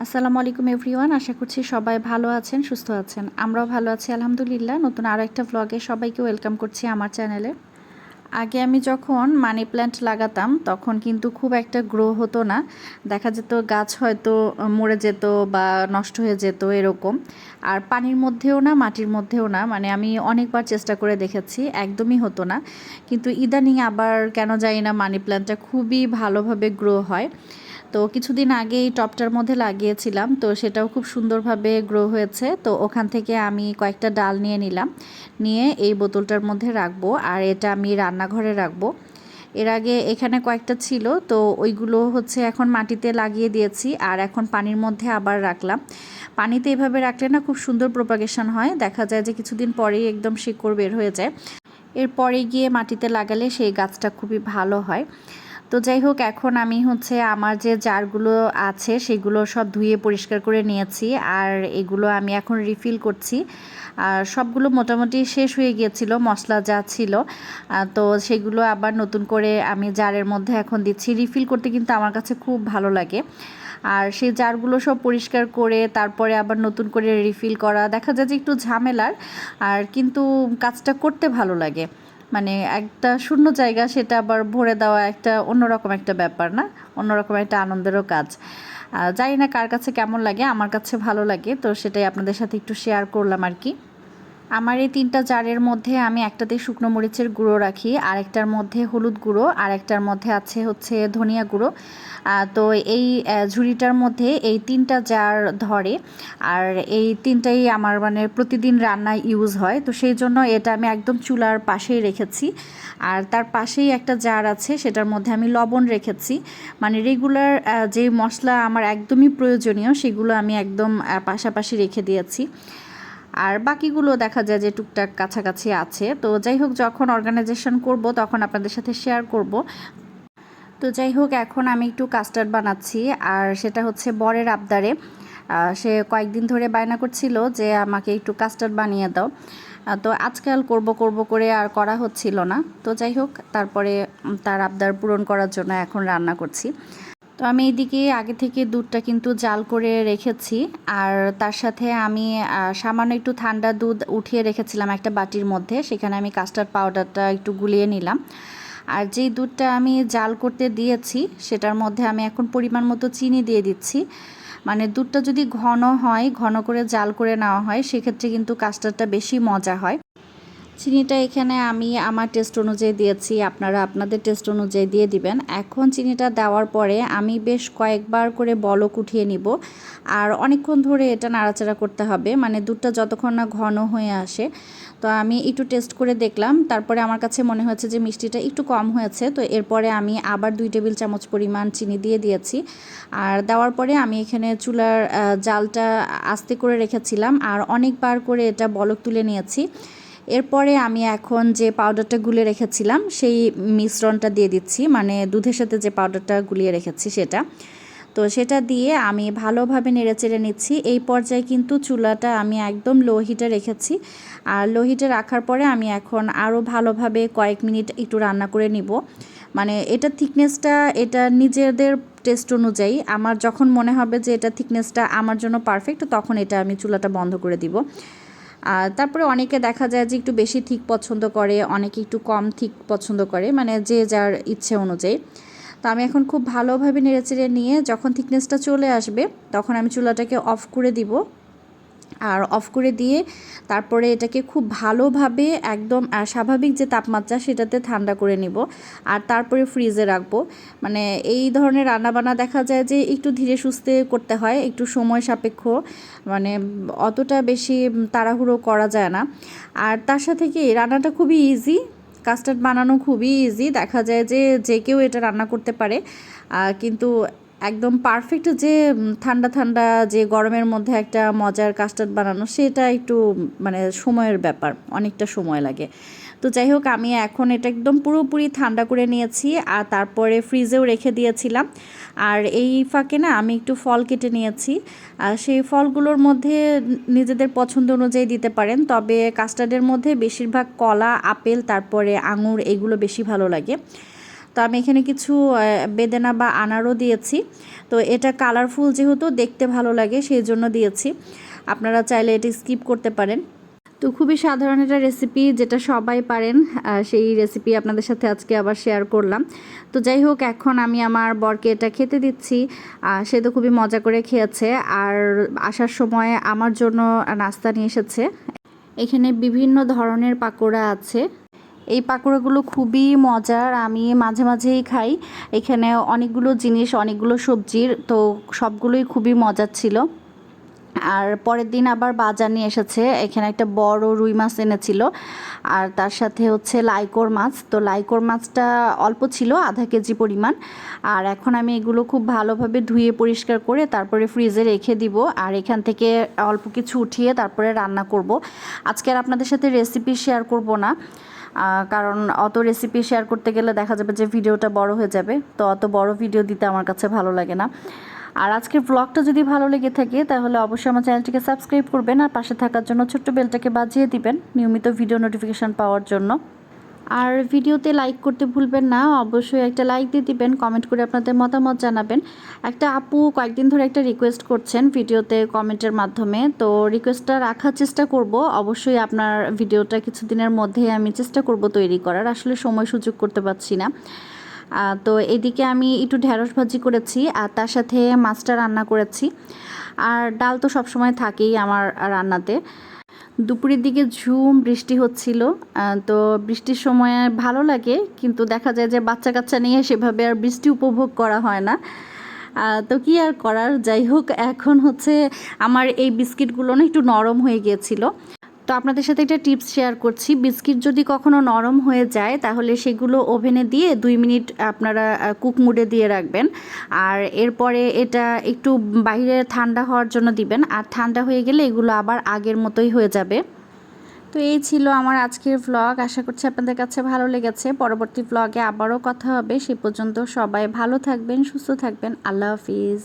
আসসালামু আলাইকুম এভরিওয়ান, আশা করছি সবাই ভালো আছেন, সুস্থ আছেন। আমরাও ভালো আছি, আলহামদুলিল্লাহ। নতুন আরও একটা ভ্লগে সবাইকে ওয়েলকাম করছি আমার চ্যানেলে আগে আমি যখন মানি প্ল্যান্ট লাগাতাম, তখন কিন্তু খুব একটা গ্রো হতো না। দেখা যেত গাছ হয়তো মরে যেত বা নষ্ট হয়ে যেত এরকম। আর পানির মধ্যেও না, মাটির মধ্যেও না মানে আমি অনেকবার চেষ্টা করে দেখেছি, একদমই হতো না। কিন্তু ইদানিং আবার কেন জানি না মানি প্ল্যান্টটা খুবই ভালোভাবে গ্রো হয়। তো কিছুদিন আগে এই টপটার মধ্যে লাগিয়েছিলাম, তো সেটাও খুব সুন্দরভাবে গ্রো হয়েছে। তো ওখান থেকে আমি কয়েকটা ডাল নিয়ে নিলাম, নিয়ে এই বোতলটার মধ্যে রাখব আর এটা আমি রান্নাঘরে রাখব। এর আগে এখানে কয়েকটা ছিল, তো ওইগুলো হচ্ছে এখন মাটিতে লাগিয়ে দিয়েছি আর এখন পানির মধ্যে আবার রাখলাম। পানিতে এভাবে রাখলে না খুব সুন্দর প্রোপাগেশন হয়, দেখা যায় যে কিছুদিন পরেই একদম শিকড় বের হয়ে যায়। এরপরে গিয়ে মাটিতে লাগালে সেই গাছটা খুবই ভালো হয়। তো যাই হোক, এখন আমি হচ্ছে আমার যে জারগুলো আছে সেগুলো সব ধুয়ে পরিষ্কার করে নিয়েছি আর এগুলো আমি এখন রিফিল করছি। আর সবগুলো মোটামুটি শেষ হয়ে গিয়েছিল, মশলা যা ছিল। তো সেগুলো আবার নতুন করে আমি জারের মধ্যে এখন দিচ্ছি। রিফিল করতে কিন্তু আমার কাছে খুব ভালো লাগে। আর সেই জারগুলো সব পরিষ্কার করে তারপরে আবার নতুন করে রিফিল করা দেখা যায় যে একটু ঝামেলার, আর কিন্তু কাজটা করতে ভালো লাগে। মানে একটা শূন্য জায়গা সেটা আবার ভরে দেওয়া একটা অন্যরকম একটা ব্যাপার না? অন্যরকম একটা আনন্দেরও কাজ। জানি না কার কাছে কেমন লাগে, আমার কাছে ভালো লাগে, তো সেটাই আপনাদের সাথে একটু শেয়ার করলাম আর কি। আমার এই তিনটা জারের মধ্যে আমি একটাতে শুকনো মরিচের গুঁড়ো রাখি, আরেকটার মধ্যে হলুদ গুঁড়ো, আরেকটার মধ্যে আছে হচ্ছে ধনিয়া গুঁড়ো। তো এই ঝুড়িটার মধ্যে এই তিনটা জার ধরে, আর এই তিনটাই আমার মানে প্রতিদিন রান্নায় ইউজ হয়। তো সেই জন্য এটা আমি একদম চুলার পাশেই রেখেছি। আর তার পাশেই একটা জার আছে, সেটার মধ্যে আমি লবণ রেখেছি। মানে রেগুলার যে মশলা আমার একদমই প্রয়োজনীয়, সেগুলো আমি একদম পাশাপাশি রেখে দিয়েছি। আর বাকিগুলো দেখা যায় যে টুকটাক কাছাকাছি আছে। তো যাই হোক, যখন অর্গানাইজেশন করব, তখন আপনাদের সাথে শেয়ার করব। তো যাই হোক, এখন আমি একটু কাস্টার্ড বানাচ্ছি, আর সেটা হচ্ছে বরের আবদারে। সে কয়েকদিন ধরে বায়না করছিল যে আমাকে একটু কাস্টার্ড বানিয়ে দাও। তো আজকাল করব করব করে আর করা হচ্ছিল না। তো যাই হোক, তারপরে তার আবদার পূরণ করার জন্য এখন রান্না করছি। তো আমি এদিকে আগে থেকে দুধটা কিন্তু জাল করে রেখেছি। আর তার সাথে আমি সামান্য একটু ঠান্ডা দুধ উঠিয়ে রেখেছিলাম একটা বাটির মধ্যে। সেখানে আমি কাস্টার্ড পাউডারটা একটু গুলিয়ে নিলাম। আর যেই দুধটা আমি জাল করতে দিয়েছি, সেটার মধ্যে আমি এখন পরিমাণ মতো চিনি দিয়ে দিচ্ছি। মানে দুধটা যদি ঘন হয়, ঘন করে জাল করে নেওয়া হয়, সেক্ষেত্রে কিন্তু কাস্টার্ডটা বেশি মজা হয়। চিনিটা এখানে আমি আমার টেস্ট অনুযায়ী দিয়েছি, আপনারা আপনাদের টেস্ট অনুযায়ী দিয়ে দিবেন। এখন চিনিটা দেওয়ার পরে আমি বেশ কয়েকবার করে বলক উঠিয়ে নিব। আর অনেকক্ষণ ধরে এটা নাড়াচাড়া করতে হবে মানে দুধটা যতক্ষণ না ঘন হয়ে আসে। তো আমি একটু টেস্ট করে দেখলাম, তারপরে আমার কাছে মনে হয়েছে যে মিষ্টিটা একটু কম হয়েছে। তো এরপরে আমি আবার দুই টেবিল চামচ পরিমাণ চিনি দিয়ে দিয়েছি। আর দেওয়ার পরে আমি এখানে চুলার জালটা আস্তে করে রেখেছিলাম। আর অনেকবার করে এটা বলক তুলে নিয়েছি। এরপরে আমি এখন যে পাউডারটা গুলে রেখেছিলাম, সেই মিশ্রণটা দিয়ে দিচ্ছি মানে দুধের সাথে যে পাউডারটা গুলিয়ে রেখেছি সেটা। তো সেটা দিয়ে আমি ভালোভাবে নেড়েচেড়ে নিচ্ছি। এই পর্যায়ে কিন্তু চুলাটা আমি একদম লো হিটে রেখেছি। আর লো হিটে রাখার পরে আমি এখন আরও ভালোভাবে কয়েক মিনিট একটু রান্না করে নিব। মানে এটা থিকনেসটা এটা নিজেদের টেস্ট অনুযায়ী। আমার যখন মনে হবে যে এটা থিকনেসটা আমার জন্য পারফেক্ট তখন এটা আমি চুলাটা বন্ধ করে দিব। আর তারপরে অনেকে দেখা যায় যে একটু বেশি থিক পছন্দ করে, অনেকে একটু কম থিক পছন্দ করে মানে যে যার ইচ্ছে অনুযায়ী। তো আমি এখন খুব ভালোভাবে নেড়েচেড়ে নিয়ে যখন থিকনেসটা চলে আসবে, তখন আমি চুলাটাকে অফ করে দিব। আর অফ করে দিয়ে তারপরে এটাকে খুব ভালোভাবে একদম স্বাভাবিক যে তাপমাত্রা সেটাতে ঠান্ডা করে নিব। আর তারপরে ফ্রিজে রাখব। মানে এই ধরনের রান্নাবান্না দেখা যায় যে একটু ধীরে সুস্থে করতে হয়, একটু সময় সাপেক্ষ। মানে অতটা বেশি তাড়াহুড়ো করা যায় না। আর তার সাথে কি, রান্নাটা খুবই ইজি কাস্টার্ড বানানো খুবই ইজি দেখা যায় যে যে কেউ এটা রান্না করতে পারে। কিন্তু একদম পারফেক্ট যে ঠান্ডা ঠান্ডা যে গরমের মধ্যে একটা মজার কাস্টার্ড বানানো, সেটা একটু মানে সময়ের ব্যাপার, অনেকটা সময় লাগে। তো যাই হোক, আমি এখন এটা একদম পুরোপুরি ঠান্ডা করে নিয়েছি, আর তারপরে ফ্রিজেও রেখে দিয়েছিলাম। আর এই ফাঁকে না, আমি একটু ফল কেটে নিয়েছি। আর সেই ফলগুলোর মধ্যে নিজেদের পছন্দ অনুযায়ী দিতে পারেন, তবে কাস্টার্ডের মধ্যে বেশিরভাগ কলা, আপেল, তারপরে আঙুর, এগুলো বেশি ভালো লাগে। তো আমি এখানে কিছু বেদানা বা আনারও দিয়েছি। তো এটা কালারফুল যেহেতু দেখতে ভালো লাগে সেই জন্য দিয়েছি। আপনারা চাইলে এটি স্কিপ করতে পারেন। তো খুবই সাধারণ একটা রেসিপি যেটা সবাই পারেন সেই রেসিপি আপনাদের সাথে আজকে আবার শেয়ার করলাম। তো যাই হোক, এখন আমি আমার বরকে এটা খেতে দিচ্ছি। সে তো খুবই মজা করে খেয়েছে। আর আসার সময় আমার জন্য নাস্তা নিয়ে এসেছে। এখানে বিভিন্ন ধরনের পাকোড়া আছে। এই পাকোড়াগুলো খুবই মজার, আমি মাঝে মাঝেই খাই। এখানে অনেকগুলো জিনিস, অনেকগুলো সবজির, তো সবগুলোই খুবই মজার ছিল। আর পরের দিন আবার বাজার নিয়ে এসেছে। এখানে একটা বড় রুই মাছ এনেছিল। আর তার সাথে হচ্ছে লাইকোর মাছ। তো লাইকোর মাছটা অল্প ছিল, আধা কেজি পরিমাণ। আর এখন আমি এগুলো খুব ভালোভাবে ধুয়ে পরিষ্কার করে তারপরে ফ্রিজে রেখে দিব। আর এখান থেকে অল্প কিছু উঠিয়ে তারপরে রান্না করব। আজকে আর আপনাদের সাথে রেসিপি শেয়ার করব না। কারণ অত রেসিপি শেয়ার করতে গেলে দেখা যাবে যে ভিডিওটা বড় হয়ে যাবে, তো অত বড় ভিডিও দিতে আমার কাছে ভালো লাগে না। আর আজকের ব্লগটা যদি ভালো লেগে থাকে, তাহলে অবশ্যই আমার চ্যানেলটিকে সাবস্ক্রাইব করবেন আর পাশে থাকার জন্য ছোট্ট বেলটাকে বাজিয়ে দিবেন নিয়মিত ভিডিও নোটিফিকেশান পাওয়ার জন্য। আর ভিডিওতে লাইক করতে ভুলবেন না, অবশ্যই একটা লাইক দিয়ে দিবেন কমেন্ট করে আপনাদের মতামত জানাবেন। একটা আপু কয়েকদিন ধরে একটা রিকোয়েস্ট করছেন ভিডিওতে কমেন্টের মাধ্যমে, তো রিকোয়েস্টটা রাখার চেষ্টা করব। অবশ্যই আপনার ভিডিওটা কিছুদিনের মধ্যেই আমি চেষ্টা করব তৈরি করার, আসলে সময় সুযোগ করতে পারছি না। তো এদিকে আমি একটু ঢ্যাঁড়স ভাজি করেছি, আর তার সাথে মাছটা রান্না করেছি। আর ডাল তো সবসময় থাকেই আমার রান্নাতে। দুপুরের দিকে ঝুম, বৃষ্টি হচ্ছিল তো বৃষ্টির সময় ভালো লাগে, কিন্তু দেখা যায় যে বাচ্চা কাচ্চা নিয়ে সেভাবে আর বৃষ্টি উপভোগ করা হয় না। তো কি আর করার? যাই হোক, এখন হচ্ছে আমার এই বিস্কিটগুলো না একটু নরম হয়ে গিয়েছিল। তো আপনাদের সাথে একটা টিপস শেয়ার করছি। বিস্কিট যদি কখনো নরম হয়ে যায়, তাহলে সেগুলো ওভেনে দিয়ে দুই মিনিট আপনারা কুক মুডে দিয়ে রাখবেন। আর এরপরে এটা একটু বাইরে ঠান্ডা হওয়ার জন্য দিবেন। আর ঠান্ডা হয়ে গেলে এগুলো আবার আগের মতোই হয়ে যাবে। তো এই ছিল আমার আজকের ভ্লগ আশা করছি আপনাদের কাছে ভালো লেগেছে। পরবর্তী ভ্লগে আবারও কথা হবে। সে পর্যন্ত সবাই ভালো থাকবেন, সুস্থ থাকবেন। আল্লাহ হাফিজ।